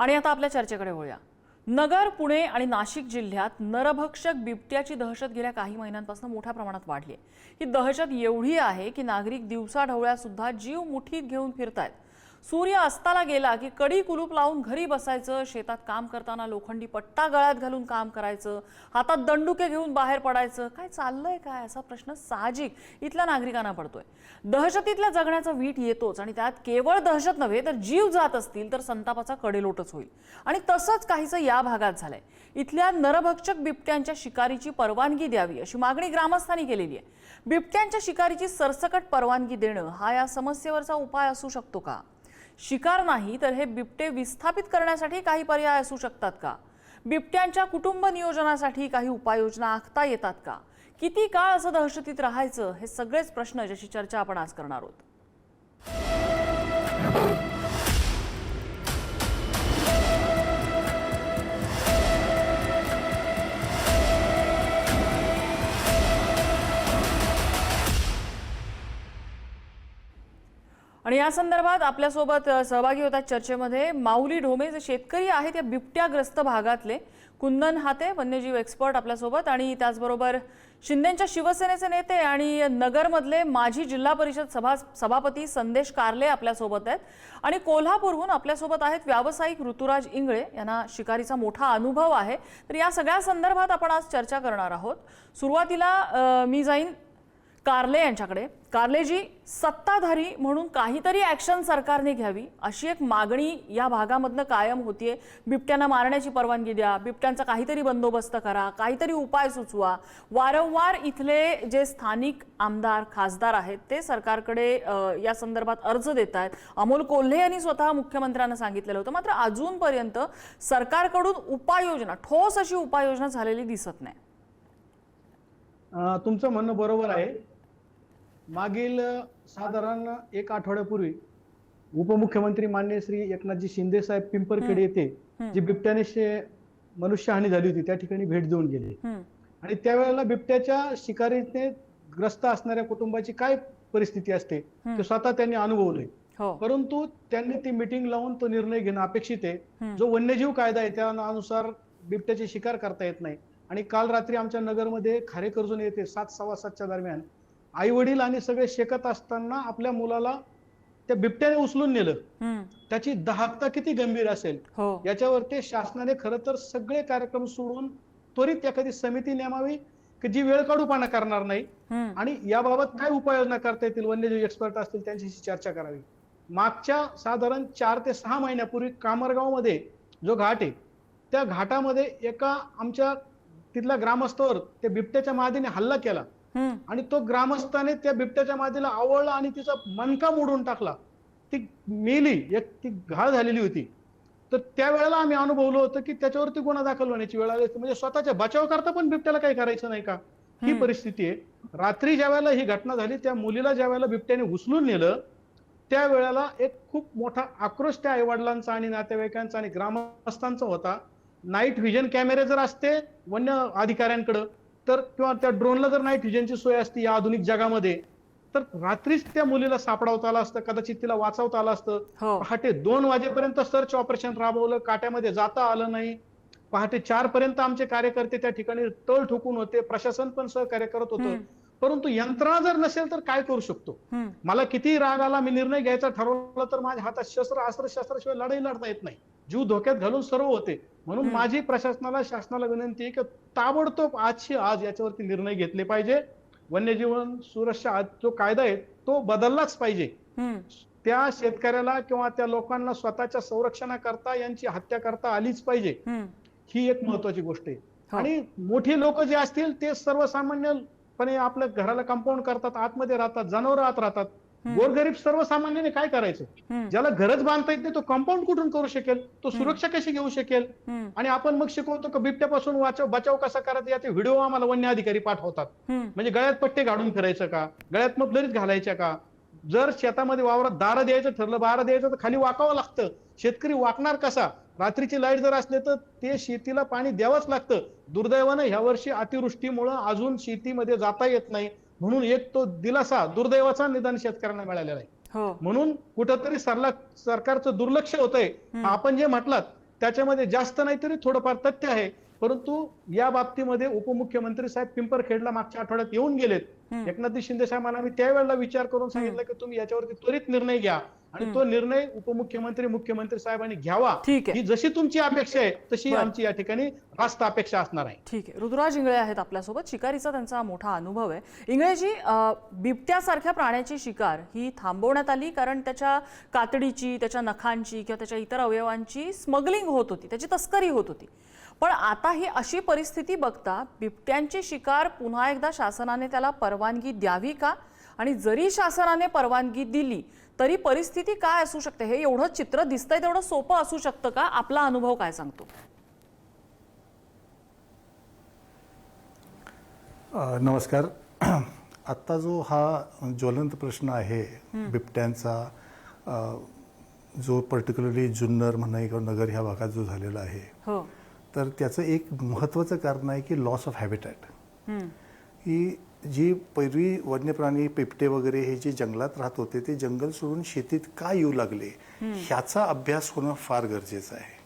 आणि आता आपल्या चर्चेकडे वळूया. नगर पुणे आणि नाशिक जिल्ह्यात नरभक्षक बिबट्याची दहशत गेल्या काही महिन्यांपासून मोठ्या प्रमाणात वाढली आहे. ही दहशत एवढी आहे की नागरिक दिवसाढवळ्यासुद्धा जीव मुठीत घेऊन फिरतायत. सूर्य अस्ताला गेला की कडी कुलूप लावून घरी बसायचं शेतात काम करताना लोखंडी पट्टा गळ्यात घालून काम करायचं हातात दंडुके घेऊन बाहेर पडायचं. काय चाललंय काय? असा प्रश्न साहजिक इथल्या नागरिकांना पडतोय. दहशतीतल्या जगण्याचा वीट येतोच आणि त्यात केवळ दहशत नव्हे तर जीव जात असतील तर संतापाचा कडेलोटच होईल. आणि तसंच काहीचं या भागात झालंय. इथल्या नरभक्षक बिबट्यांच्या शिकारीची परवानगी द्यावी अशी मागणी ग्रामस्थांनी केलेली आहे. बिबट्यांच्या शिकारीची सरसकट परवानगी देणं हा या समस्येवरचा उपाय असू शकतो का? शिकार नाही तर हे बिबटे विस्थापित करण्यासाठी काही पर्याय असू शकतात का? बिबट्यांच्या कुटुंब नियोजनासाठी काही उपाययोजना आखता येतात का? किती काळ असं दहशतीत राहायचं? हे सगळेच प्रश्न ज्याची चर्चा आपण आज करणार आहोत. आणि या संदर्भात आपल्यासोबत सहभागी होतात चर्चेमध्ये माऊली ढोमे. जे शेतकरी आहेत या बिबट्याग्रस्त भागातले कुंदन हाते वन्यजीव एक्सपर्ट आपल्यासोबत. आणि त्याचबरोबर शिंदेच्या शिवसेनेचे नेते आणि नगरमधले माजी जिल्हा परिषद सभा सभापती संदेश कारले आपल्यासोबत आहेत. आणि कोल्हापूरहून आपल्यासोबत आहेत व्यावसायिक ऋतुराज इंगळे. यांना शिकारीचा मोठा अनुभव आहे. तर या सगळ्या संदर्भात आपण आज चर्चा करणार आहोत. सुरुवातीला मी जाईन कार्ले यांच्याकडे. कार्लेजी सत्ताधारी म्हणून काहीतरी ऍक्शन सरकारने घ्यावी अशी एक मागणी या भागामधनं कायम होतीये. बिबट्यांना मारण्याची परवानगी द्या बिबट्यांचा काहीतरी बंदोबस्त करा काहीतरी उपाय सुचवा. वारंवार इथले जे स्थानिक आमदार खासदार आहेत ते सरकारकडे या संदर्भात अर्ज देत आहेत अमोल कोल्हे यांनी स्वतः मुख्यमंत्र्यांना सांगितलेलं होतं मात्र अजूनपर्यंत सरकारकडून उपाययोजना ठोस अशी उपाययोजना झालेली दिसत नाही. तुमचं म्हणणं बरोबर आहे. मागील साधारण एक आठवड्यापूर्वी उपमुख्यमंत्री मान्य श्री एकनाथजी शिंदे साहेब पिंपरखेडे येथे जी बिबट्याने मनुष्यहानी झाली होती त्या ठिकाणी भेट देऊन गेले. आणि त्यावेळेला बिबट्याच्या शिकारीने ग्रस्त असणाऱ्या कुटुंबाची काय परिस्थिती असते ते स्वतः त्यांनी अनुभवलंय. हो. परंतु त्यांनी ती मिटिंग लावून तो निर्णय घेणं अपेक्षित आहे. जो वन्यजीव कायदा आहे त्यानुसार बिबट्याची शिकार करता येत नाही. आणि काल रात्री आमच्या नगरमध्ये खारेकर्जून येथे सात सव्वा सातच्या दरम्यान आई वडील आणि सगळे शेकत असताना आपल्या मुलाला त्या बिबट्याने उचलून नेलं. त्याची दहाकता किती गंभीर असेल? हो. याच्यावरती शासनाने खरं तर सगळे कार्यक्रम सोडून त्वरित एखादी समिती नेमावी की जी वेळ काढूपाना करणार नाही. आणि याबाबत काय उपाययोजना करता येतील? वन्यजीव एक्सपर्ट असतील त्यांच्याशी चर्चा करावी. मागच्या साधारण चार ते सहा महिन्यापूर्वी कामरगावमध्ये जो घाट आहे त्या घाटामध्ये एका आमच्या तिथल्या ग्रामस्थावर त्या बिबट्याच्या मादीने हल्ला केला. आणि तो ग्रामस्थाने त्या बिबट्याच्या मादीला आवळला आणि तिचा मनका मोडून टाकला. ती मेली एक ती घाळ झालेली होती. तर त्यावेळेला आम्ही अनुभवलं होतं की त्याच्यावरती गुन्हा दाखल होण्याची वेळ आली होती. म्हणजे स्वतःच्या बचाव करता पण बिबट्याला काही करायचं नाही का? ही. परिस्थिती आहे. रात्री ज्या वेळेला ही घटना झाली त्या मुलीला ज्या वेळेला बिबट्याने उचलून नेलं त्या वेळेला एक खूप मोठा आक्रोश त्या आईवडिलांचा आणि नातेवाईकांचा आणि ग्रामस्थांचा होता. नाईट व्हिजन कॅमेरे जर असते वन्य अधिकाऱ्यांकडे तर किंवा त्या ड्रोनला जर नाईट व्हिजनची सोय असती या आधुनिक जगामध्ये तर रात्रीच त्या मुलीला सापडावता आलं असतं कदाचित तिला वाचवता आलं असतं. हो. पहाटे दोन वाजेपर्यंत सर्च ऑपरेशन राबवलं काट्यामध्ये जाता आलं नाही. पहाटे चार पर्यंत आमचे कार्यकर्ते त्या ठिकाणी तळ ठोकून होते प्रशासन पण सहकार्य करत होतं. परंतु यंत्रणा जर नसेल तर काय करू शकतो? मला किती राग आला मी निर्णय घ्यायचा ठरवला तर माझ्या हातात शस्त्र अस्त्र शस्त्राशिवाय लढाई लढता येत नाही. जीव धोक्यात घालून सर्व होते. म्हणून. माझी प्रशासनाला शासनाला विनंती आहे की ताबडतोब आजची आज याच्यावरती निर्णय घेतले पाहिजे. वन्यजीवन सुरक्षा जो कायदा आहे तो बदललाच पाहिजे. त्या शेतकऱ्याला किंवा त्या लोकांना स्वतःच्या संरक्षणाकरता यांची हत्या करता आलीच पाहिजे. ही एक महत्वाची गोष्ट आहे. हो. आणि मोठी लोक जे असतील ते सर्वसामान्यपणे आपल्या घराला कंपाऊंड करतात आतमध्ये राहतात जनावर आत राहतात. गोरगरीब सर्वसामान्याने काय करायचं? ज्याला घरच बांधता येत नाही तो कंपाऊंड कुठून करू शकेल? तो सुरक्षा कशी घेऊ शकेल? आणि आपण मग शिकवतो की बिबट्यापासून वाचव बचाव कसा करायचा याचे व्हिडिओ आम्हाला वन्य अधिकारी पाठवतात म्हणजे गळ्यात पट्टे घालून फिरायचं का? गळ्यात मफलरीत घालायच्या का? जर शेतामध्ये वावरात दारं द्यायचं ठरलं बारं द्यायचं तर खाली वाकावं लागतं. शेतकरी वाकणार कसा? रात्रीची लाइट जर असले तर ते शेतीला पाणी द्यावंच लागतं. दुर्दैवानं ह्या वर्षी अतिवृष्टीमुळं अजून शेतीमध्ये जाता येत नाही. म्हणून एक तो दिलासा दुर्दैवाचा निदान शेतकऱ्यांना मिळालेला आहे. हो. म्हणून कुठंतरी सरला सरकारचं दुर्लक्ष होतंय. आपण जे म्हटलात त्याच्यामध्ये जास्त नाही तरी थोडंफार तथ्य आहे. परंतु या बाबतीमध्ये उपमुख्यमंत्री साहेब पिंपरखेडला मागच्या आठवड्यात येऊन गेलेत. एकनाथ शिंदे साहेबांना आम्ही त्यावेळेला विचार करून सांगितलं की तुम्ही याच्यावरती त्वरित निर्णय घ्या. आणि तो निर्णय उपमुख्यमंत्री मुख्यमंत्री साहेबांनी घ्यावा. ठीक आहे. ही जशी तुमची अपेक्षा आहे तशी. आमची या ठिकाणी रास्त अपेक्षा असणार आहे. ठीक आहे. ऋतुराज इंगळे आहेत आपल्यासोबत. शिकारीचा त्यांचा मोठा अनुभव आहे. इंगळेजी बिबट्यासारख्या प्राण्याची शिकार ही थांबवण्यात आली कारण त्याच्या कातडीची त्याच्या नखांची किंवा त्याच्या इतर अवयवांची स्मगलिंग होत होती. त्याची तस्करी होत होती. पण आता ही अशी परिस्थिती बघता बिबट्यांची शिकार पुन्हा एकदा शासनाने त्याला परवानगी द्यावी का? आणि जरी शासनाने परवानगी दिली तरी परिस्थिती काय असू शकते? हे एवढं चित्र दिसतंय तेवढं सोपं असू शकतं का? आपला अनुभव काय सांगतो? नमस्कार. आत्ता जो हा ज्वलंत प्रश्न आहे बिबट्यांचा जो पर्टिक्युलरली जुन्नर म्हणा किंवा नगर ह्या भागात जो झालेला आहे हो. तर त्याचं एक महत्त्वाचं कारण आहे की लॉस ऑफ हॅबिटॅट. ही जी पहिली वन्यप्राणी पिपटे वगैरे हे जे जंगलात राहत होते ते जंगल सोडून शेतीत का येऊ लागले ह्याचा अभ्यास होणं फार गरजेचं आहे.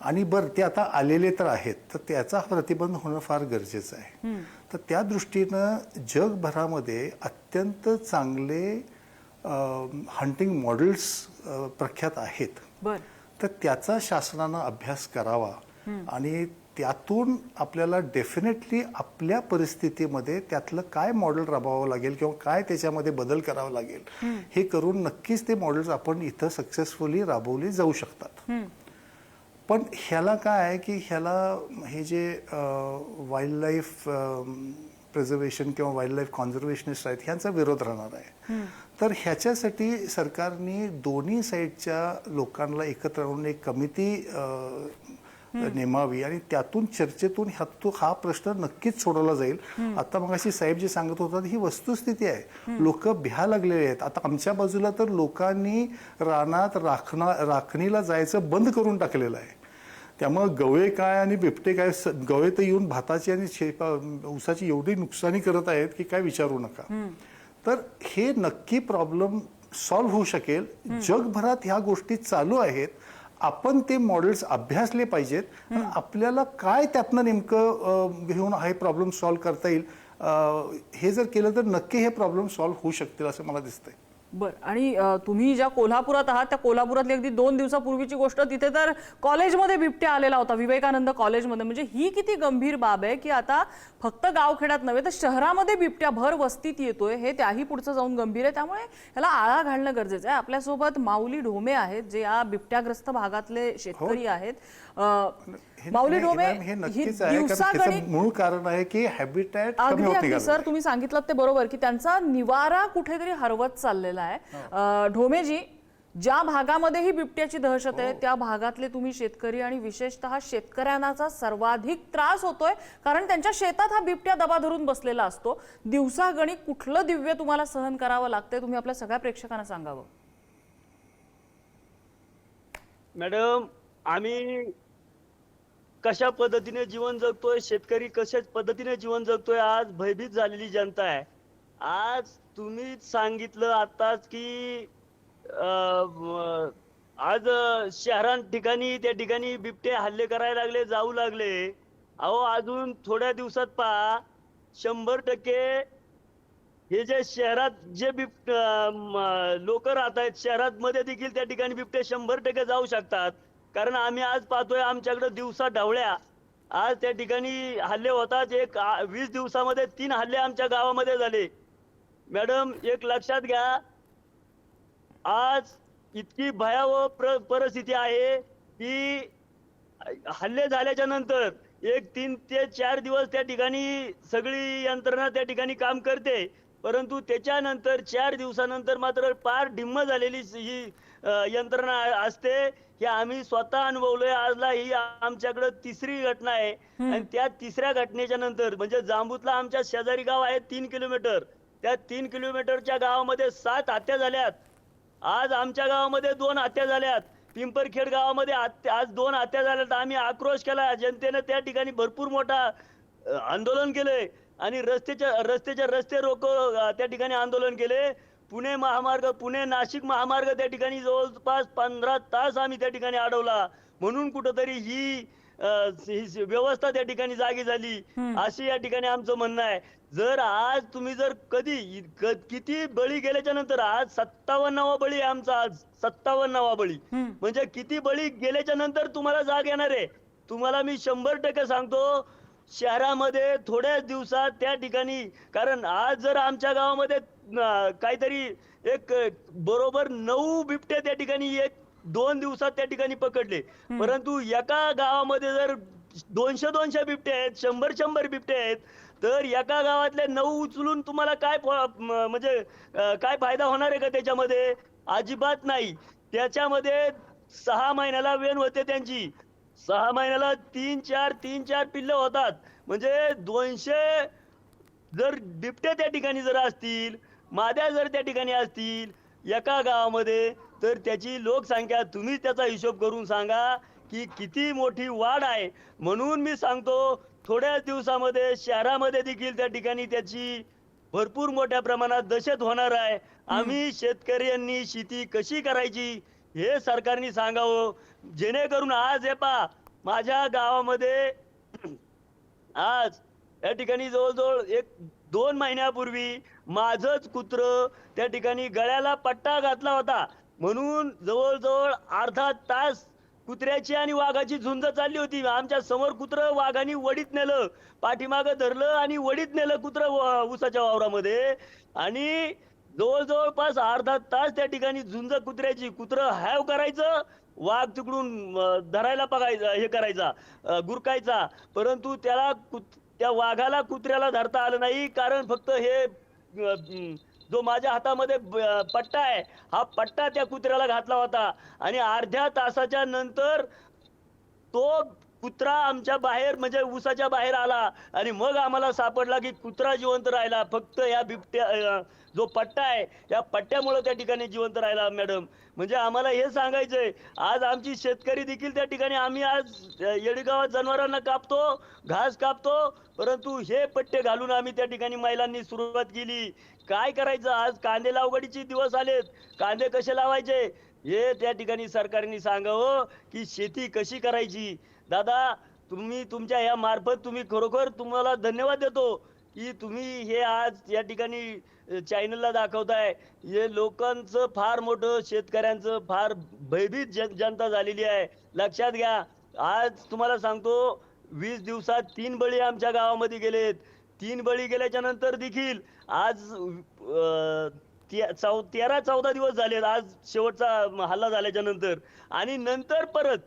आणि बरं ते आता आलेले तर आहेत तर त्याचा प्रतिबंध होणं फार गरजेचं आहे. तर त्या दृष्टीनं जगभरामध्ये अत्यंत चांगले हंटिंग मॉडेल्स प्रख्यात आहेत. तर त्याचा शासनानं अभ्यास करावा आणि त्यातून आपल्याला डेफिनेटली आपल्या परिस्थितीमध्ये त्यातलं काय मॉडेल राबवावं लागेल किंवा काय त्याच्यामध्ये बदल करावा लागेल हे करून नक्कीच ते मॉडेल्स आपण इथं सक्सेसफुली राबवली जाऊ शकतात. पण ह्याला काय आहे की ह्याला हे जे वाईल्ड लाईफ प्रिझर्वेशन किंवा वाईल्ड लाईफ कॉन्झर्वेशनिस्ट आहेत ह्यांचा विरोध राहणार आहे. तर ह्याच्यासाठी सरकारने दोन्ही साईडच्या लोकांना एकत्र आणून एक कमिटी नेमावी आणि त्यातून चर्चेतून ह्यातून हा प्रश्न नक्कीच सोडवला जाईल. आता मग अशी साहेब जे सांगत होतात ही वस्तुस्थिती आहे. लोक भ्या लागलेले आहेत. आता आमच्या बाजूला तर लोकांनी रानात राखणा राखणीला जायचं बंद करून टाकलेलं आहे. त्यामुळं गवळे काय आणि बिबटे काय गवळे तर येऊन भाताची आणि शेपा ऊसाची एवढी नुकसानी करत आहेत की काय विचारू नका. तर हे नक्की प्रॉब्लेम सॉल्व्ह होऊ शकेल. जगभरात ह्या गोष्टी चालू आहेत. आपण ते मॉडेल्स अभ्यासले पाहिजेत. आणि आपल्याला काय त्यातनं नेमकं घेऊन हे प्रॉब्लेम सॉल्व्ह करता येईल? हे जर केलं तर नक्की हे प्रॉब्लेम सॉल्व्ह होऊ शकतील असं मला दिसतंय. बर आणि तुम्ही ज्या कोल्हापुरात आहात त्या कोल्हापुरातली अगदी दोन दिवसापूर्वीची गोष्ट तिथे तर कॉलेजमध्ये बिबट्या आलेला होता विवेकानंद कॉलेजमध्ये. म्हणजे ही किती गंभीर बाब आहे की आता फक्त गावखेड्यात नव्हे तर शहरामध्ये बिबट्या भर वस्तीत येतोय हे त्याही पुढचं जाऊन गंभीर आहे. त्यामुळे ह्याला आळा घालणं गरजेचं आहे. आपल्यासोबत माऊली ढोमे आहेत जे या बिबट्याग्रस्त भागातले शेतकरी आहेत. हे- माऊली हे- ढोमे मॅम, हे ही नक्कीच आहे कारण दिवसागणिक त्याचं मूळ कारण आहे की हॅबिटॅट कमी अगदी होत अगदी. सर तुम्ही सांगितलं ते बरोबर की त्यांचा निवारा कुठेतरी हरवत चाललेला आहे. अं, ढोमेजी ज्या भागामध्ये ही बिबट्याची दहशत आहे त्या भागातले तुम्ही शेतकरी आणि विशेषतः शेतकऱ्यांचा सर्वाधिक त्रास होतोय कारण त्यांच्या शेतात हा बिबट्या दबा धरून बसलेला असतो. दिवसागणिक कुठलं दिव्य तुम्हाला सहन करावं लागतंय तुम्ही आपल्या सगळ्या प्रेक्षकांना सांगावं. मॅडम आम्ही कशा पद्धतीने जीवन जगतोय शेतकरी कशाच पद्धतीने जीवन जगतोय आज भयभीत झालेली जनता आहे. आज तुम्ही सांगितलं आताच की आज शहरां ठिकाणी त्या ठिकाणी बिबटे हल्ले करायला लागले जाऊ लागले. अहो अजून थोड्या दिवसात पहा शंभर टक्के हे जे शहरात जे बिब लोक राहत आहेत शहरात मध्ये देखील त्या ठिकाणी बिबटे शंभर टक्के जाऊ शकतात. कारण आम्ही आज पाहतोय आमच्याकडे दिवसा ढवळ्या. आज त्या ठिकाणी हल्ले होतात. एक वीस दिवसामध्ये तीन हल्ले आमच्या गावामध्ये झाले. मॅडम एक लक्षात घ्या. आज इतकी भयावह प्र परिस्थिती आहे की हल्ले झाल्याच्यानंतर एक तीन ते चार दिवस त्या ठिकाणी सगळी यंत्रणा त्या ठिकाणी काम करते. परंतु त्याच्यानंतर चार दिवसानंतर मात्र फार ढिम्म झालेली ही यंत्रणा असते. हे आम्ही स्वतः अनुभवलोय आजला ही आमच्याकडे तिसरी घटना आहे. आणि त्या तिसऱ्या घटनेच्या नंतर म्हणजे जांबूतला आमच्या शेजारी गाव आहे तीन किलोमीटर. त्या तीन किलोमीटरच्या गावामध्ये सात हत्या झाल्यात. आज आमच्या गावामध्ये दोन हत्या झाल्यात. पिंपरखेड गावामध्ये आज दोन हत्या झाल्यात. आम्ही आक्रोश केला. जनतेने त्या ठिकाणी भरपूर मोठा आंदोलन केले आणि रस्त्याच्या रस्त्याच्या रस्ते रोको त्या ठिकाणी आंदोलन केले. पुणे महामार्ग पुणे नाशिक महामार्ग त्या ठिकाणी जवळपास पंधरा तास आम्ही त्या ठिकाणी अडवला. म्हणून कुठंतरी ही ही व्यवस्था त्या ठिकाणी जागी झाली. अशी या ठिकाणी आमचं म्हणणं आहे. जर आज तुम्ही जर कधी किती बळी गेल्याच्यानंतर आज सत्तावन्नावा बळी आमचा आज. सत्तावन्नावा बळी. म्हणजे किती बळी गेल्याच्यानंतर तुम्हाला जाग येणार आहे. तुम्हाला मी शंभर टक्के सांगतो शहरामध्ये थोड्याच दिवसात त्या ठिकाणी कारण आज जर आमच्या गावामध्ये काहीतरी एक बरोबर नऊ बिबटे त्या ठिकाणी एक दोन दिवसात त्या ठिकाणी पकडले. परंतु एका गावामध्ये जर दोनशे दोनशे बिबटे आहेत शंभर शंभर बिबटे आहेत तर एका गावातले नऊ उचलून तुम्हाला काय म्हणजे काय फायदा होणार आहे का त्याच्यामध्ये? अजिबात नाही. त्याच्यामध्ये सहा महिन्याला वेन होते त्यांची. सहा महिन्याला तीन चार तीन चार पिल्ल होतात. म्हणजे दोनशे जर बिबटे त्या ठिकाणी जर असतील माद्या जर त्या ठिकाणी असतील एका गावामध्ये तर त्याची लोकसंख्या तुम्ही त्याचा हिशोब करून सांगा की किती मोठी वाढ आहे. म्हणून मी सांगतो थोड्याच दिवसामध्ये शहरामध्ये देखील त्या ठिकाणी त्याची भरपूर मोठ्या प्रमाणात दहशत होणार आहे. आम्ही शेतकऱ्यांनी शेती कशी करायची हे सरकारने सांगावं. जेणेकरून आज हे पा माझ्या गावामध्ये आज या ठिकाणी जवळजवळ एक दोन महिन्यापूर्वी माझंच कुत्र त्या ठिकाणी गळ्याला पट्टा घातला होता. म्हणून जवळजवळ अर्धा तास कुत्र्याची आणि वाघाची झुंज चालली होती. आमच्यासमोर कुत्र वाघाने वडीत नेलं. पाठीमागं धरलं आणि वडीत नेलं कुत्र उसाच्या वावरामध्ये. आणि जवळजवळपास अर्धा तास त्या ठिकाणी झुंज कुत्र्याची कुत्र हॅव करायचं वाघ तिकडून धरायला बघायचा हे करायचा गुरकायचा. परंतु त्याला कुत- त्या वाघाला कुत्र्याला धरता आलं नाही कारण फक्त हे जो माझ्या हातामध्ये पट्टा आहे हा पट्टा त्या कुत्र्याला घातला होता. आणि अर्ध्या तासाच्या नंतर तो कुत्रा आमच्या बाहेर म्हणजे उसाच्या बाहेर आला आणि मग आम्हाला सापडला की कुत्रा जिवंत राहिला. फक्त या बिबट्या जो पट्टा आहे या पट्ट्यामुळे त्या ठिकाणी जिवंत राहिला मॅडम. म्हणजे आम्हाला हे सांगायचंय आज आमची शेतकरी देखील त्या ठिकाणी आम्ही आज येडगावात जनावरांना कापतो घास कापतो परंतु हे पट्टे घालून आम्ही त्या ठिकाणी महिलांनी सुरुवात केली. काय करायचं? आज कांदे लावगडीचे दिवस आलेत. कांदे कसे लावायचे? हे त्या ठिकाणी सरकारने सांगावं की शेती कशी करायची? दादा तुम्ही तुमच्या या मार्फत तुम्ही खरोखर तुम्हाला धन्यवाद देतो की तुम्ही हे आज या ठिकाणी चॅनलला दाखवताय. हे लोकांचं फार मोठं शेतकऱ्यांचं फार भयभीत जन- जनता झालेली आहे. लक्षात घ्या आज तुम्हाला सांगतो वीस दिवसात तीन बळी आमच्या गावामध्ये गेलेत. तीन बळी गेल्याच्यानंतर देखील आज ते- चौ तेरा चौदा दिवस झालेत आज शेवटचा हल्ला झाल्याच्यानंतर. आणि नंतर परत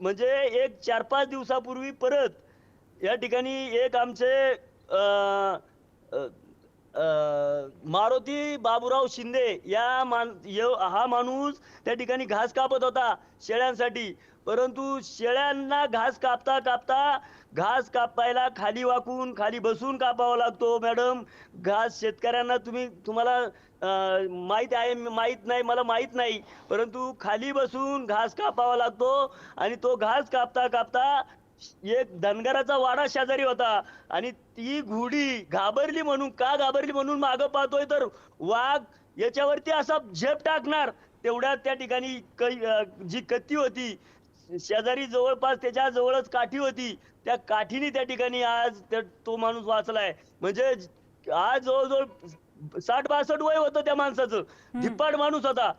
म्हणजे एक चार पाच दिवसापूर्वी परत या ठिकाणी एक आमचे मारुती बाबूराव शिंदे या मान य- हा माणूस त्या ठिकाणी घास कापत होता शेळ्यांसाठी. परंतु शेळ्यांना घास कापता कापता घास कापायला खाली वाकून खाली बसून कापावा लागतो मॅडम. घास शेतकऱ्यांना तुम्ही तुम्हाला माहीत आहे माहीत नाही मला माहीत नाही. परंतु खाली बसून घास कापावा लागतो आणि तो घास कापता कापता एक धनगराचा वाडा शेजारी होता आणि ती घोडी घाबरली म्हणून का घाबरली म्हणून मागं पाहतोय तर वाघ याच्यावरती असा झेप टाकणार. तेवढ्या त्या ठिकाणी जी कत्ती होती शेजारी जवळपास त्याच्या जवळच काठी होती. त्या काठीने त्या ठिकाणी आज तो माणूस वाचलाय. म्हणजे आज जवळजवळ साठ बासष्ट वय होतं त्या माणसाचं. धिप्पाड माणूस होता.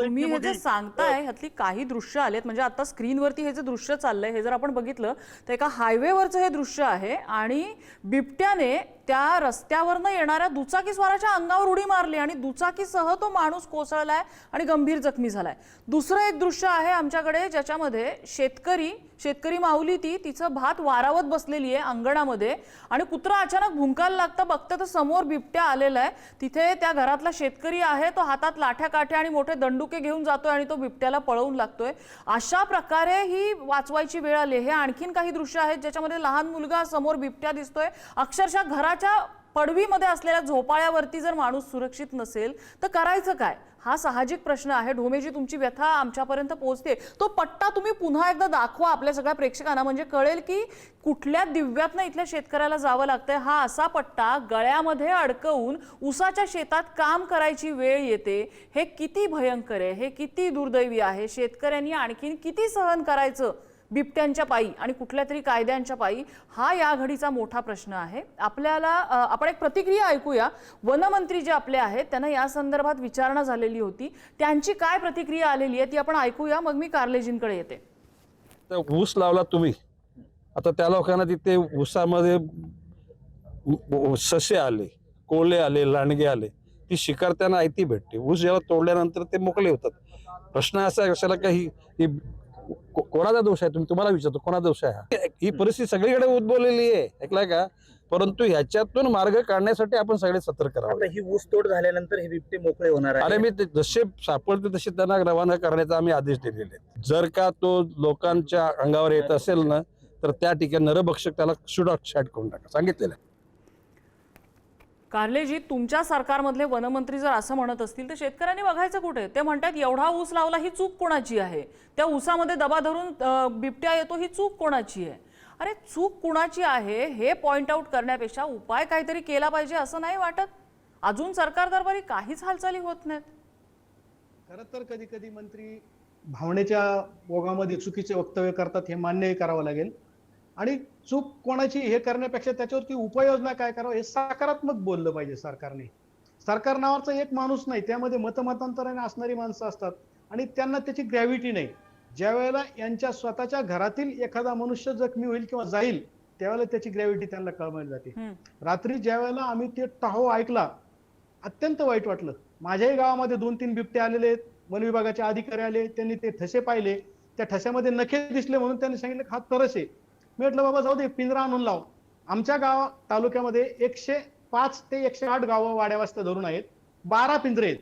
तुम्ही हे जे सांगताय ह्यातली काही दृश्य आलेत. म्हणजे आता स्क्रीनवरती हे जे दृश्य चाललंय हे जर आपण बघितलं तर एका हायवेवरचं हे दृश्य आहे आणि बिबट्याने त्या रस्त्यावरनं येणाऱ्या दुचाकीस्वाराच्या अंगावर उडी मारली आणि दुचाकीसह तो माणूस कोसळलाय आणि गंभीर जखमी झालाय. दुसरं एक दृश्य आहे आमच्याकडे ज्याच्यामध्ये शेतकरी शेतकरी माऊली ती तिचं भात वारावत बसलेली आहे अंगणामध्ये आणि कुत्रा अचानक भुंकायला लागतं बघतं तर समोर बिबट्या आलेला आहे. तिथे त्या घरातला शेतकरी आहे तो हातात लाठ्या काठ्या आणि मोठे दंडुके घेऊन जातोय आणि तो बिबट्याला पळवून लागतोय. अशा प्रकारे ही वाचवायची वेळ आली हे आणखीन काही दृश्य आहेत ज्याच्यामध्ये लहान मुलगा समोर बिबट्या दिसतोय. अक्षरशः घरात घराच्या पडवीमध्ये असलेल्या झोपाळ्यावरती जर माणूस सुरक्षित नसेल तर करायचं काय? हा साहजिक प्रश्न आहे. ढोमेजी तुमची व्यथा आमच्यापर्यंत पोहोचते. तो पट्टा तुम्ही पुन्हा एकदा दाखवा आपल्या सगळ्या प्रेक्षकांना. म्हणजे कळेल की कुठल्या दिव्यातनं इथल्या शेतकऱ्याला जावं लागतंय. हा असा पट्टा गळ्यामध्ये अडकवून उसाच्या शेतात काम करायची वेळ येते. हे किती भयंकर आहे. हे किती दुर्दैवी आहे. शेतकऱ्यांनी आणखीन किती सहन करायचं? बिबट्यांच्या पायी आणि कुठल्या तरी कायद्यांच्या पायी हा या घडीचा मोठा प्रश्न आहे. आपल्याला आपण एक प्रतिक्रिया ऐकूया. वनमंत्री जे आपले आहेत त्यांना या संदर्भात विचारणा झालेली होती. त्यांची काय प्रतिक्रिया आलेली आहे ती आपण ऐकूया. मग मी कार्लेजींकडे येते. तर ऊस लावला तुम्ही. आता त्या लोकांना तिथे ऊसामध्ये ससे आले कोळे आले लांडगे आले. ती शिकार त्यांना आयती भेटते. ऊस जेव्हा तोडल्यानंतर ते मोकळे होतात. प्रश्न असा कशाला काही कोणाचा दोष आहे? तुम्ही तुम्हाला विचारतो कोणाचा दोष आहे हा? परिस्थिती सगळीकडे उद्भवलेली आहे ऐकलाय का? परंतु ह्याच्यातून मार्ग काढण्यासाठी आपण सगळे सतर्क राहावे. ही ऊस तोड झाल्यानंतर हे बिबटे मोकळे होणार आहे अरे मी जसे सापडते तसे त्यांना रवाना करण्याचा आम्ही आदेश दिलेले जर का तो लोकांच्या अंगावर येत असेल ना तर त्या ठिकाणी नरभक्षक त्याला शूट शॅट करून टाका. सांगितलेलं आहे. कार्लेजी तुमच्या सरकारमधले वनमंत्री जर असं म्हणत असतील तर शेतकऱ्यांनी बघायचं कुठे? ते म्हणतात एवढा ऊस लावला ही चूक कोणाची आहे? त्या ऊसामध्ये दबा धरून बिबट्या येतो ही चूक कोणाची आहे? अरे चूक कुणाची आहे हे पॉइंट आउट करण्यापेक्षा उपाय काहीतरी केला पाहिजे असं नाही वाटत. अजून सरकार दरबारी काहीच हालचाली होत नाहीत. खरं तर कधी कधी मंत्री भावनेच्या ओघामध्ये चुकीचे वक्तव्य करतात हे मान्यही करावं लागेल. आणि चूक कोणाची हे करण्यापेक्षा त्याच्यावरती उपाययोजना काय करावं हे सकारात्मक बोललं पाहिजे सरकारने. सरकार नावाचा एक माणूस नाही त्यामध्ये मतमतांतराने असणारी माणसं असतात आणि त्यांना त्याची ग्रॅव्हिटी नाही. ज्या वेळेला यांच्या स्वतःच्या घरातील एखादा मनुष्य जखमी होईल किंवा जाईल त्यावेळेला त्याची ग्रॅव्हिटी त्यांना कळवली जाते. रात्री ज्या वेळेला आम्ही ते टाहो ऐकला अत्यंत वाईट वाटलं. माझ्याही गावामध्ये दोन तीन बिबटे आलेले आहेत वन विभागाचे अधिकारी आले त्यांनी ते ठसे पाहिले. त्या ठशामध्ये नखे दिसले म्हणून त्यांनी सांगितलं हा तरस आहे. मी म्हटलं बाबा जाऊ दे पिंजरा आणून लाव. आमच्या गाव तालुक्यामध्ये एकशे पाच ते एकशे आठ गावं वाड्या वाजता धरून आहेत. बारा पिंजरे आहेत.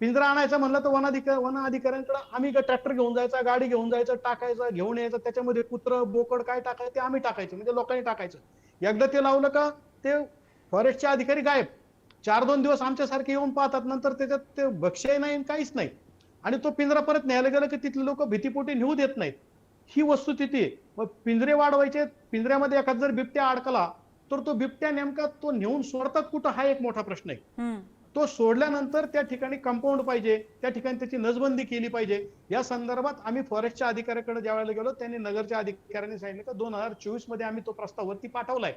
पिंजरा आणायचं म्हणलं तर वनाधिकार वन अधिकाऱ्यांकडे आम्ही ट्रॅक्टर घेऊन जायचा गाडी घेऊन जायचं टाकायचं घेऊन यायचं. त्याच्यामध्ये कुत्र बोकड काय टाकायचं ते आम्ही टाकायचं. म्हणजे लोकांनी टाकायचं. एकदा ते लावलं का ते फॉरेस्टचे अधिकारी गायब. चार दोन दिवस आमच्यासारखे येऊन पाहतात. नंतर त्याच्यात ते भक्ष्य नाही आणि काहीच नाही. आणि तो पिंजरा परत न्यायला गेला की तिथले लोक भीतीपोटी नेऊ देत नाहीत. ही वस्तुस्थिती आहे मग पिंजरे वाढवायचे पिंजऱ्यामध्ये एखादा जर बिबट्या अडकला तर तो बिबट्या नेमका तो नेऊन सोडतात कुठं? हा एक मोठा प्रश्न आहे. तो सोडल्यानंतर त्या ठिकाणी कंपाऊंड पाहिजे त्या ठिकाणी त्याची नसबंदी केली पाहिजे. या संदर्भात आम्ही फॉरेस्टच्या अधिकाऱ्याकडे ज्या वेळेला गेलो त्यांनी नगरच्या अधिकाऱ्यांनी सांगितलं की दोन हजार चोवीसमध्ये आम्ही तो प्रस्ताव वरती पाठवलाय.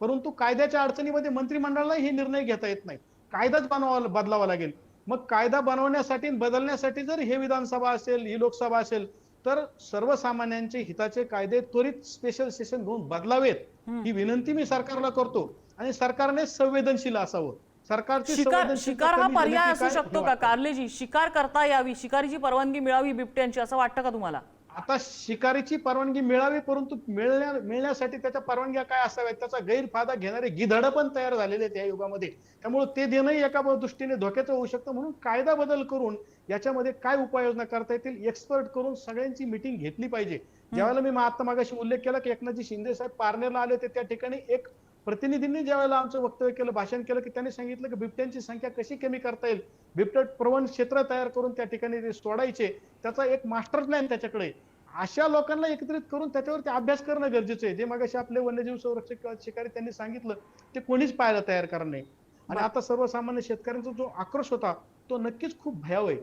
परंतु कायद्याच्या अडचणीमध्ये मंत्रिमंडळाला हे निर्णय घेता येत नाही. कायदाच बनवावा बदलावा लागेल. मग कायदा बनवण्यासाठी बदलण्यासाठी जर हे विधानसभा असेल ही लोकसभा असेल तर सर्वसामान्यांचे हिताचे कायदे त्वरित स्पेशल सेशन घेऊन बदलावेत ही विनंती मी सरकारला करतो. आणि सरकारने संवेदनशील असावं. सरकारची शिकार शिकार हा पर्याय असू शकतो का. कार्लेजी शिकार करता यावी. शिकारीची परवानगी मिळावी बिबट्यांची असं वाटतं का तुम्हाला? आता शिकारीची परवानगी मिळावी परंतु मिळण्या मिळण्यासाठी त्याच्या परवानग्या काय असाव्यात? त्याचा गैरफायदा घेणारे गिधड पण तयार झालेले आहेत या युगामध्ये. त्यामुळे ते देणंही एका दृष्टीने धोक्याचं होऊ शकतं. म्हणून कायदा बदल करून याच्यामध्ये काय उपाययोजना करता येतील? एक्सपर्ट करून सगळ्यांची मिटिंग घेतली पाहिजे. ज्यावेळेला मी आता मागाशी उल्लेख केला की एकनाथजी शिंदे साहेब पारनेरला आले होते. त्या ठिकाणी एक प्रतिनिधींनी ज्या वेळेला आमचं वक्तव्य केलं भाषण केलं की त्यांनी सांगितलं की बिबट्यांची संख्या कशी कमी करता येईल. बिबट्या प्रवण क्षेत्र तयार करून त्या ठिकाणी ते सोडायचे. त्याचा एक मास्टर प्लॅन त्याच्याकडे. अशा लोकांना एकत्रित करून त्याच्यावरती अभ्यास करणं गरजेचं आहे. जे मगाशी आपले वन्यजीव संरक्षक किंवा शिकारी त्यांनी सांगितलं ते कोणीच पाहायला तयार करणार नाही. आणि आता सर्वसामान्य शेतकऱ्यांचा जो आक्रोश होता तो नक्कीच खूप भयाव आहे.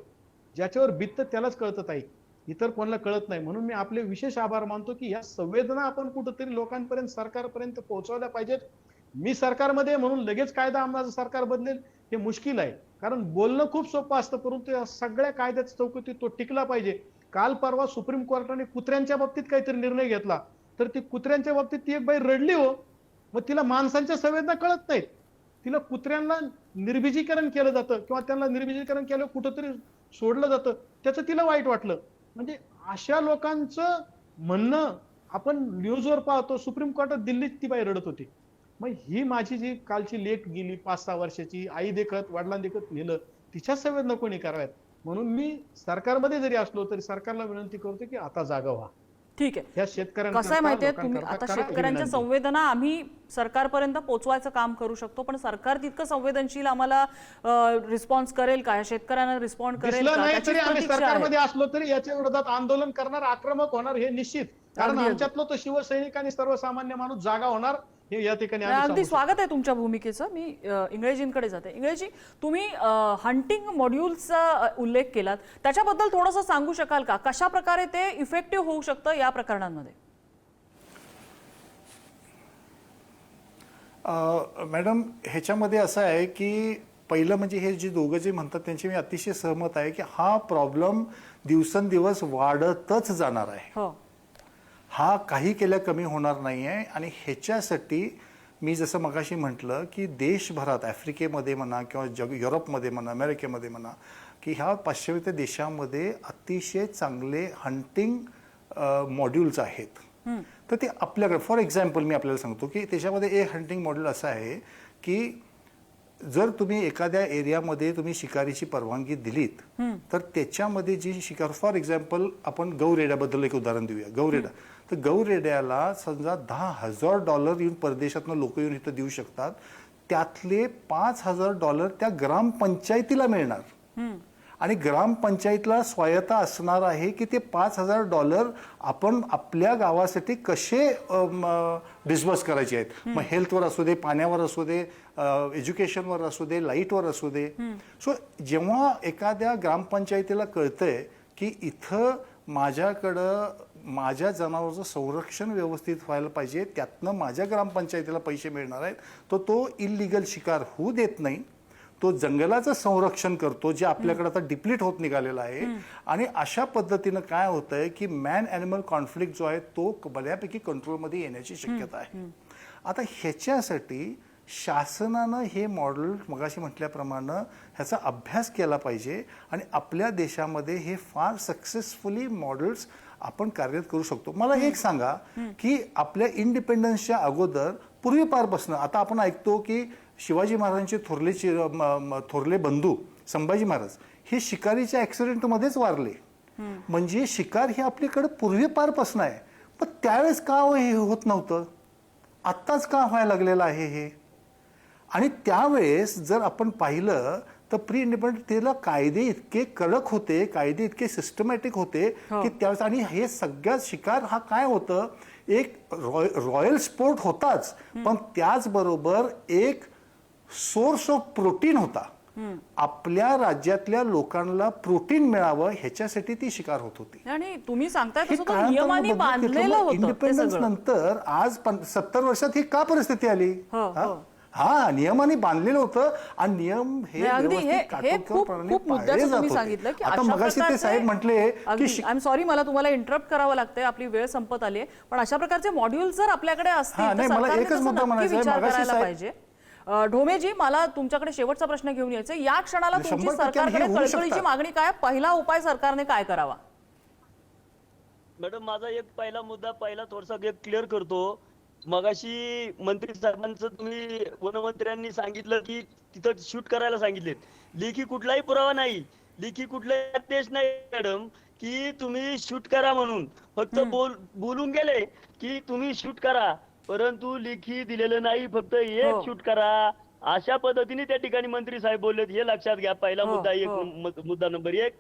ज्याच्यावर बित्त त्यालाच कळत आहे इतर कोणाला कळत नाही. म्हणून मी आपले विशेष आभार मानतो की या संवेदना आपण कुठंतरी लोकांपर्यंत सरकारपर्यंत पोहोचवल्या पाहिजेत. मी सरकारमध्ये म्हणून लगेच कायदा आमचं सरकार बदलेल हे मुश्किल आहे. कारण बोलणं खूप सोपं असतं परंतु या सगळ्या कायद्याच्या चौकटीत तो टिकला पाहिजे. काल परवा सुप्रीम कोर्टाने कुत्र्यांच्या बाबतीत काहीतरी निर्णय घेतला. तर ती कुत्र्यांच्या बाबतीत ती एक बाई रडली हो. मग तिला माणसांच्या संवेदना कळत नाहीत. तिला कुत्र्यांना निर्भिजीकरण केलं जातं किंवा त्यांना निर्भिजीकरण केलं कुठंतरी सोडलं जातं. त्याचं तिला वाईट वाटलं. म्हणजे अशा लोकांचं म्हणणं आपण न्यूजवर पाहतो सुप्रीम कोर्टात दिल्लीत ती बाई रडत होती. मग ही माझी जी कालची लेख गेली पाच सहा वर्षाची आई देखत वडिलांदेखत लिहिलं नेलं तिच्या संवेदना कोणी कराव्यात? म्हणून मी सरकारमध्ये जरी असलो तरी सरकारला विनंती करतो की आता जागा व्हा. ठीक आहे कसं आहे माहितीये तुम्ही आता शेतकऱ्यांच्या. संवेदना आम्ही सरकारपर्यंत पोहोचवायचं काम करू शकतो पण सरकार तितकं संवेदनशील आम्हाला रिस्पॉन्स करेल का शेतकऱ्यांना रिस्पॉन्ड करेल. सरकारमध्ये असलो तरी याच्या विरोधात आंदोलन करणार आक्रमक होणार हे निश्चित कारण. आमच्यातलो तो शिवसैनिक आणि सर्वसामान्य माणूस जागा होणार हे या ठिकाणी अगदी स्वागत आहे तुमच्या भूमिकेचं. मी इंग्रजींकडे जाते. इंग्रजी तुम्ही हंटिंग मॉड्यूल्सचा अ, उल्लेख केलात. त्याच्याबद्दल थोडंसं सांगू शकाल का? कशा प्रकारे ते इफेक्टिव्ह होऊ शकतं या प्रकरणांमध्ये? अ, मॅडम ह्याच्यामध्ये असं आहे की पहिलं म्हणजे हे जे दोघं जे म्हणतात त्यांची मी अतिशय सहमत आहे की हा प्रॉब्लेम दिवसेंदिवस वाढतच जाणार आहे. हो काही केल्या कमी होणार नाही आहे आणि ह्याच्यासाठी मी जसं मगाशी म्हटलं की देशभरात आफ्रिकेमध्ये म्हणा किंवा जग युरोपमध्ये म्हणा अमेरिकेमध्ये म्हणा की ह्या पाश्चिमात्य देशामध्ये अतिशय चांगले हंटिंग मॉड्यूल्स आहेत. तर ते आपल्याकडे फॉर एक्झाम्पल मी आपल्याला सांगतो की त्याच्यामध्ये एक हंटिंग मॉड्यूल असं आहे की जर तुम्ही एखाद्या एरियामध्ये तुम्ही शिकारीची परवानगी दिलीत तर त्याच्यामध्ये जी शिकार फॉर एक्झाम्पल आपण गौरेड्याबद्दल एक उदाहरण देऊया. गौरेडा. तर गौरेड्याला समजा दहा हजार डॉलर येऊन परदेशातनं लोक येऊन इथं देऊ शकतात. त्यातले पाच हजार डॉलर त्या ग्रामपंचायतीला मिळणार. आणि ग्रामपंचायतला स्वायत्ता असणार आहे की ते पाच हजार डॉलर आपण आपल्या गावासाठी कसे डिस्बर्स करायचे आहेत. मग हेल्थवर असू दे पाण्यावर असू दे एज्युकेशनवर असू दे लाईटवर असू दे. सो जेव्हा एखाद्या ग्रामपंचायतीला कळतंय की इथं माझ्याकडं माझ्या जनावरांचं संरक्षण व्यवस्थित व्हायला पाहिजे त्यातनं माझ्या ग्रामपंचायतीला पैसे मिळणार आहेत तर तो इलिगल शिकार होऊ देत नाही. तो जंगलाचं संरक्षण करतो जे आपल्याकडे आता डिप्लीट होत निघालेला आहे. आणि अशा पद्धतीनं काय होतंय की मॅन ॲनिमल कॉन्फ्लिक्ट जो आहे तो बऱ्यापैकी कंट्रोलमध्ये येण्याची शक्यता आहे. आता ह्याच्यासाठी शासनानं हे मॉडेल मगाशी म्हटल्याप्रमाणे ह्याचा अभ्यास केला पाहिजे आणि आपल्या देशामध्ये हे फार सक्सेसफुली मॉडेल्स आपण कार्यरत करू शकतो. मला एक सांगा की आपल्या इंडिपेंडन्सच्या अगोदर पूर्वीपारपासून आता आपण ऐकतो की शिवाजी महाराजांचे थोरले थोरले बंधू संभाजी महाराज हे शिकारीच्या ऍक्सिडेंटमध्येच वारले. म्हणजे शिकार हे आपल्याकडे पूर्वीपारपासून आहे. पण त्यावेळेस का हो हे होत नव्हतं? आत्ताच का व्हायला लागलेलं आहे हे? आणि त्यावेळेस जर आपण पाहिलं तर प्री इंडिपेंडंट त्याला कायदे इतके कडक होते कायदे इतके सिस्टमॅटिक होते की त्यावेळेस आणि हे सगळ्यात शिकार हा काय होतं? एक रॉय रॉयल स्पोर्ट होताच पण त्याचबरोबर एक सोर्स ऑफ प्रोटीन होता. आपल्या राज्यातल्या लोकांना प्रोटीन मिळावं ह्याच्यासाठी ती शिकार होत होती. आणि तुम्ही सांगताय हे तसं तो नियमाने बांधलेलं होतं ते इंडिपेंडन्स नंतर आज सत्तर वर्षात ही का परिस्थिती आली? हो, नियमाने बांधलेलं होतं आणि नियम हे अगदी हे हे खूप मुद्द्याचं तुम्ही. सांगितलं की आता अशा मगाशी ते प्रकारचे- साहेब म्हटले की आय एम सॉरी मला तुम्हाला इंटरप्ट करावं लागतंय. आपली वेळ संपत आली आहे पण अशा प्रकारचे मॉड्यूल जर आपल्याकडे असतील. विचार मगाशी करायला साहेब- पाहिजे. ढोमेजी मला तुमच्याकडे शेवटचा प्रश्न घेऊन यायचा या क्षणाला तुमची सरकारकडे कळकळीची. मागणी काय? पहिला उपाय सरकारने काय करावा? मॅडम माझा एक पहिला मुद्दा पहिला थोडासा क्लिअर करतो. मगाशी मंत्री साहेबांचं तुम्ही वनमंत्र्यांनी सांगितलं की तिथं शूट करायला सांगितले लेखी कुठलाही पुरावा नाही. लेखी कुठलाही आदेश नाही मॅडम की तुम्ही शूट करा म्हणून. फक्त बोल बोलून गेले की तुम्ही शूट करा. परंतु लेखी दिलेलं नाही फक्त हो. एक शूट करा. अशा पद्धतीने त्या ठिकाणी मंत्री साहेब बोललेत. हे लक्षात घ्या. पहिला हो, मुद्दा एक हो. मुद्दा नंबर एक.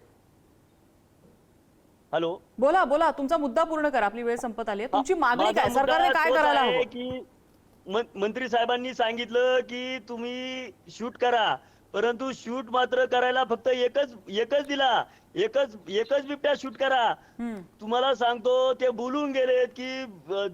हॅलो. बोला बोला तुमचा मुद्दा पूर्ण करा आपली वेळ संपत आली आहे. तुमची मागणी काय? सरकारने काय करायला हवं? की मंत्री साहेबांनी सांगितलं की तुम्ही शूट करा परंतु शूट मात्र करायला फक्त एकच एकच दिला. एकच एकच बिबट्या शूट करा. तुम्हाला सांगतो ते बोलून गेलेत की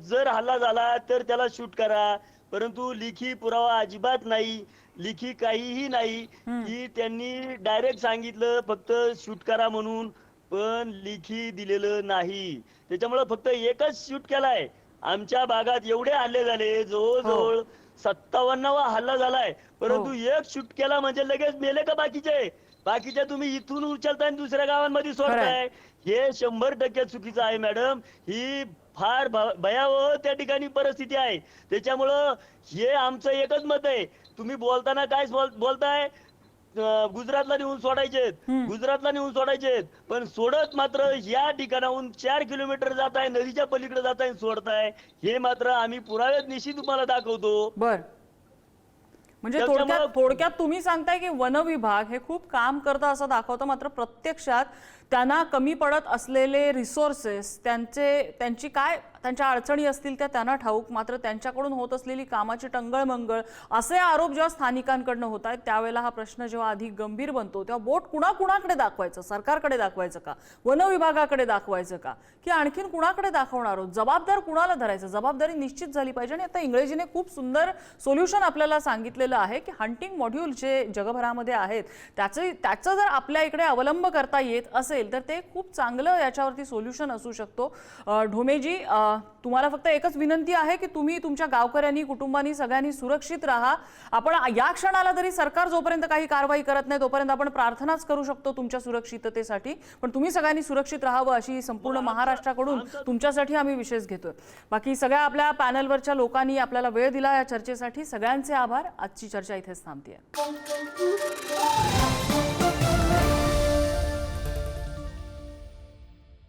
जर हल्ला झाला तर त्याला शूट करा परंतु लिखी पुरावा अजिबात नाही लिखी काहीही नाही. की त्यांनी डायरेक्ट सांगितलं फक्त शूट करा म्हणून. पण लिखी दिलेलं नाही. त्याच्यामुळे फक्त एकच शूट केलाय. आमच्या भागात एवढे हल्ले झाले जवळजवळ सत्तावन्नावा हल्ला झालाय. परंतु एक शूट केला म्हणजे लगेच मेले का बाकीचे? बाकीचे तुम्ही इथून उचलताय आणि दुसऱ्या गावांमध्ये सोडताय. हे शंभर टक्के चुकीचं आहे मॅडम. ही फार भयावह त्या ठिकाणी परिस्थिती आहे. त्याच्यामुळं हे आमचं एकच मत आहे. तुम्ही बोलताना काय बोल- बोलताय? गुजरातला नेऊन सोडायचेत. गुजरातला नेऊन सोडायचेत. पण सोडत मात्र या ठिकाणाहून चार किलोमीटर जात आहे नदीच्या पलीकडे जात आहे सोडताय. हे मात्र आम्ही पुराव्यात निश्चित तुम्हाला दाखवतो. बर. म्हणजे थोडक्यात थोडक्यात तुम्ही सांगताय की वन विभाग हे खूप काम करतं असं दाखवतं मात्र प्रत्यक्षात त्यांना कमी पडत असलेले रिसोर्सेस त्यांचे त्यांची काय त्यांच्या अडचणी असतील त्या त्यांना ठाऊक. मात्र त्यांच्याकडून होत असलेली कामाची टंगळमंगळ असे आरोप जेव्हा स्थानिकांकडनं होत आहेत त्यावेळेला हा प्रश्न जेव्हा अधिक गंभीर बनतो तेव्हा बोट कुणा कुणाकडे दाखवायचं? सरकारकडे दाखवायचं का? वन विभागाकडे दाखवायचं का? की आणखीन कुणाकडे दाखवणार आहोत? जबाबदार कुणाला धरायचं? जबाबदारी निश्चित झाली पाहिजे. आणि आता इंग्रजीने खूप सुंदर सोल्युशन आपल्याला सांगितलेलं आहे की हंटिंग मॉड्यूल जे जगभरामध्ये आहेत त्याचे त्याचं जर आपल्या इकडे अवलंब करता येत असेल तर ते खूप चांगलं याच्यावरती सोल्युशन असू शकतो. ढोमेजी तुम्हाला फक्त एकच विनंती आहे की तुम्ही तुमच्या गावकऱ्यांनी कुटुंबांनी सगळ्यांनी सुरक्षित राहा. आपण या क्षणाला तरी सरकार जोपर्यंत काही कारवाई करत नाही तोपर्यंत आपण प्रार्थनाच करू शकतो तुमच्या सुरक्षिततेसाठी. पण तुम्ही सगळ्यांनी सुरक्षित राहावं अशी संपूर्ण महाराष्ट्राकडून तुमच्यासाठी आम्ही विशेष घेतोय. बाकी सगळ्या आपल्या पॅनलवरच्या लोकांनी आपल्याला वेळ दिला या चर्चेसाठी. सगळ्यांचे आभार. आजची चर्चा इथेच थांबते